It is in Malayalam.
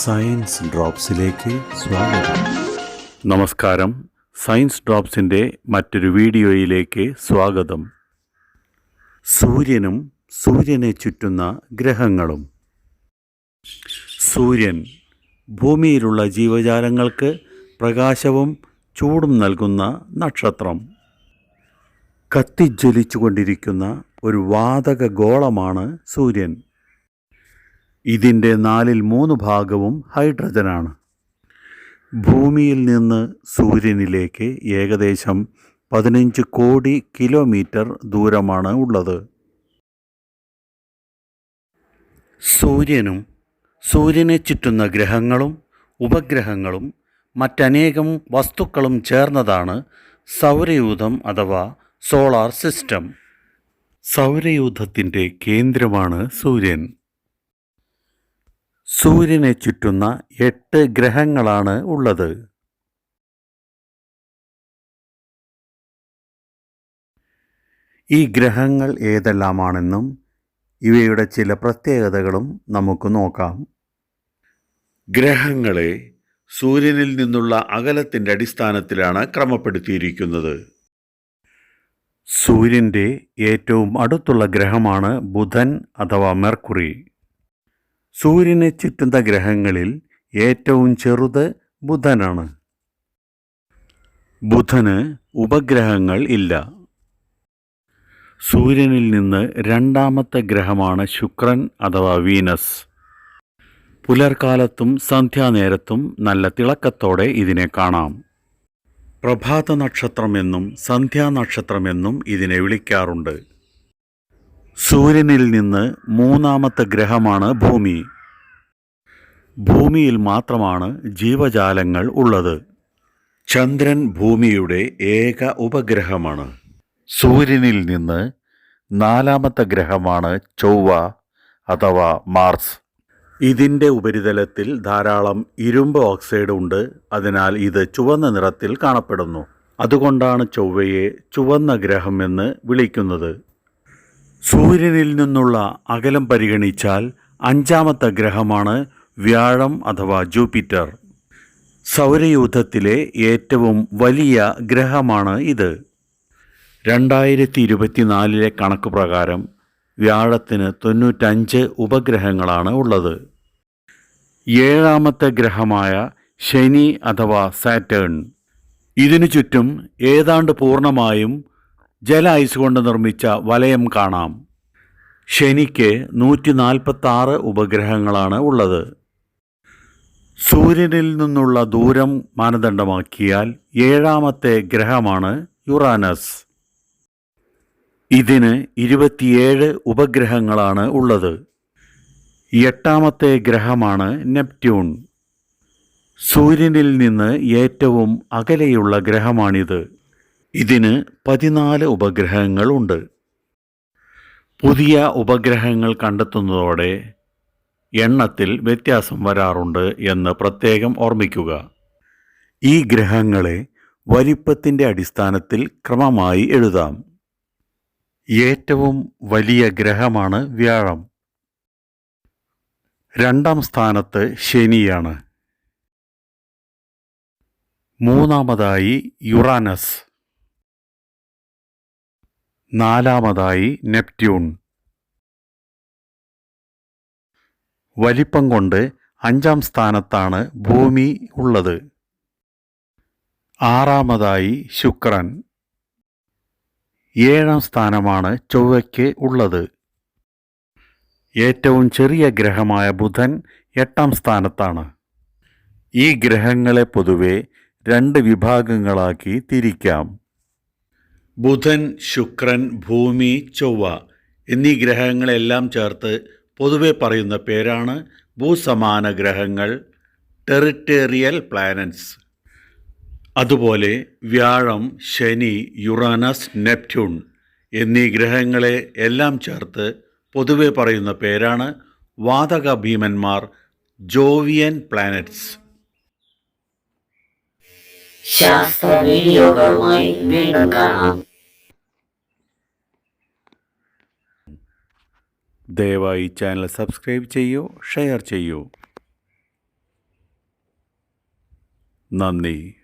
സയൻസ് ഡ്രോപ്സിലേക്ക് സ്വാഗതം. നമസ്കാരം. സയൻസ് ഡ്രോപ്സിന്റെ മറ്റൊരു വീഡിയോയിലേക്ക് സ്വാഗതം. സൂര്യനും സൂര്യനെ ചുറ്റുന്ന ഗ്രഹങ്ങളും. സൂര്യൻ ഭൂമിയിലുള്ള ജീവജാലങ്ങൾക്ക് പ്രകാശവും ചൂടും നൽകുന്ന നക്ഷത്രം. കത്തിജ്വലിച്ചുകൊണ്ടിരിക്കുന്ന ഒരു വാതക ഗോളമാണ് സൂര്യൻ. ഇതിന്റെ നാലിൽ മൂന്ന് ഭാഗവും ഹൈഡ്രജനാണ്. ഭൂമിയിൽ നിന്ന് സൂര്യനിലേക്ക് ഏകദേശം പതിനഞ്ച് കോടി കിലോമീറ്റർ ദൂരമാണ് ഉള്ളത്. സൂര്യനും സൂര്യനെ ചുറ്റുന്ന ഗ്രഹങ്ങളും ഉപഗ്രഹങ്ങളും മറ്റനേകം വസ്തുക്കളും ചേർന്നതാണ് സൗരയൂഥം അഥവാ സോളാർ സിസ്റ്റം. സൗരയൂഥത്തിന്റെ കേന്ദ്രമാണ് സൂര്യൻ. സൂര്യനെ ചുറ്റുന്ന എട്ട് ഗ്രഹങ്ങളാണ് ഉള്ളത്. ഈ ഗ്രഹങ്ങൾ ഏതെല്ലാമാണെന്നും ഇവയുടെ ചില പ്രത്യേകതകളും നമുക്ക് നോക്കാം. ഗ്രഹങ്ങളെ സൂര്യനിൽ നിന്നുള്ള അകലത്തിന്റെ അടിസ്ഥാനത്തിലാണ് ക്രമപ്പെടുത്തിയിരിക്കുന്നത്. സൂര്യന്റെ ഏറ്റവും അടുത്തുള്ള ഗ്രഹമാണ് ബുധൻ അഥവാ മെർക്കുറി. സൂര്യനെ ചുറ്റുന്ന ഗ്രഹങ്ങളിൽ ഏറ്റവും ചെറുത് ബുധനാണ്. ബുധന് ഉപഗ്രഹങ്ങൾ ഇല്ല. സൂര്യനിൽ നിന്ന് രണ്ടാമത്തെ ഗ്രഹമാണ് ശുക്രൻ അഥവാ വീനസ്. പുലർക്കാലത്തും സന്ധ്യാനേരത്തും നല്ല തിളക്കത്തോടെ ഇതിനെ കാണാം. പ്രഭാത നക്ഷത്രമെന്നും സന്ധ്യാനക്ഷത്രമെന്നും ഇതിനെ വിളിക്കാറുണ്ട്. സൂര്യനിൽ നിന്ന് മൂന്നാമത്തെ ഗ്രഹമാണ് ഭൂമി. ഭൂമിയിൽ മാത്രമാണ് ജീവജാലങ്ങൾ ഉള്ളത്. ചന്ദ്രൻ ഭൂമിയുടെ ഏക ഉപഗ്രഹമാണ്. സൂര്യനിൽ നിന്ന് നാലാമത്തെ ഗ്രഹമാണ് ചൊവ്വ അഥവാ മാർസ്. ഇതിന്റെ ഉപരിതലത്തിൽ ധാരാളം ഇരുമ്പ് ഓക്സൈഡ് ഉണ്ട്. അതിനാൽ ഇത് ചുവന്ന നിറത്തിൽ കാണപ്പെടുന്നു. അതുകൊണ്ടാണ് ചൊവ്വയെ ചുവന്ന ഗ്രഹമെന്ന് വിളിക്കുന്നത്. സൂര്യനിൽ നിന്നുള്ള അകലം പരിഗണിച്ചാൽ അഞ്ചാമത്തെ ഗ്രഹമാണ് വ്യാഴം അഥവാ ജൂപ്പിറ്റർ. സൗരയൂഥത്തിലെ ഏറ്റവും വലിയ ഗ്രഹമാണ് ഇത്. രണ്ടായിരത്തി ഇരുപത്തിനാലിലെ കണക്ക് പ്രകാരം വ്യാഴത്തിന് തൊണ്ണൂറ്റഞ്ച് ഉപഗ്രഹങ്ങളാണ് ഉള്ളത്. ഏഴാമത്തെ ഗ്രഹമായ ശനി അഥവാ സാറ്റേൺ. ഇതിനു ചുറ്റും ഏതാണ്ട് പൂർണമായും ജല ഐസ് കൊണ്ട് നിർമ്മിച്ച വലയം കാണാം. ശനിക്ക് നൂറ്റി നാൽപ്പത്തി ആറ് ഉപഗ്രഹങ്ങളാണ് ഉള്ളത്. സൂര്യനിൽ നിന്നുള്ള ദൂരം മാനദണ്ഡമാക്കിയാൽ ഏഴാമത്തെ ഗ്രഹമാണ് യുറാനസ്. ഇതിന് ഇരുപത്തിയേഴ് ഉപഗ്രഹങ്ങളാണ് ഉള്ളത്. എട്ടാമത്തെ ഗ്രഹമാണ് നെപ്റ്റ്യൂൺ. സൂര്യനിൽ നിന്ന് ഏറ്റവും അകലെയുള്ള ഗ്രഹമാണിത്. ഇതിന് പതിനാല് ഉപഗ്രഹങ്ങളുണ്ട്. പുതിയ ഉപഗ്രഹങ്ങൾ കണ്ടെത്തുന്നതോടെ എണ്ണത്തിൽ വ്യത്യാസം വരാറുണ്ട് എന്ന് പ്രത്യേകം ഓർമ്മിക്കുക. ഈ ഗ്രഹങ്ങളെ വലിപ്പത്തിന്റെ അടിസ്ഥാനത്തിൽ ക്രമമായി എഴുതാം. ഏറ്റവും വലിയ ഗ്രഹമാണ് വ്യാഴം. രണ്ടാം സ്ഥാനത്ത് ശനിയാണ്. മൂന്നാമതായി യുറാനസ്. നാലാമതായി നെപ്റ്റ്യൂൺ. വലിപ്പം കൊണ്ട് അഞ്ചാം സ്ഥാനത്താണ് ഭൂമി ഉള്ളത്. ആറാമതായി ശുക്രൻ. ഏഴാം സ്ഥാനമാണ് ചൊവ്വയ്ക്ക് ഉള്ളത്. ഏറ്റവും ചെറിയ ഗ്രഹമായ ബുധൻ എട്ടാം സ്ഥാനത്താണ്. ഈ ഗ്രഹങ്ങളെ പൊതുവെ രണ്ട് വിഭാഗങ്ങളാക്കി തിരിക്കാം. ബുധൻ ശുക്രൻ ഭൂമി ചൊവ്വ എന്നീ ഗ്രഹങ്ങളെല്ലാം ചേർത്ത് പൊതുവെ പറയുന്ന പേരാണ് ഭൂസമാന ഗ്രഹങ്ങൾ ടെറിട്ടേറിയൽ പ്ലാനറ്റ്സ്. അതുപോലെ വ്യാഴം ശനി യുറാനസ് നെപ്റ്റ്യൂൺ എന്നീ ഗ്രഹങ്ങളെ എല്ലാം ചേർത്ത് പൊതുവെ പറയുന്ന പേരാണ് വാതക ഭീമന്മാർ ജോവിയൻ പ്ലാനറ്റ്സ്. ശാസ്ത്ര വീഡിയോകളുമായി വീണ്ടും കാണാം. ദയവായി ചാനൽ സബ്സ്ക്രൈബ് ചെയ്യൂ ഷെയർ ചെയ്യൂ. നന്ദി.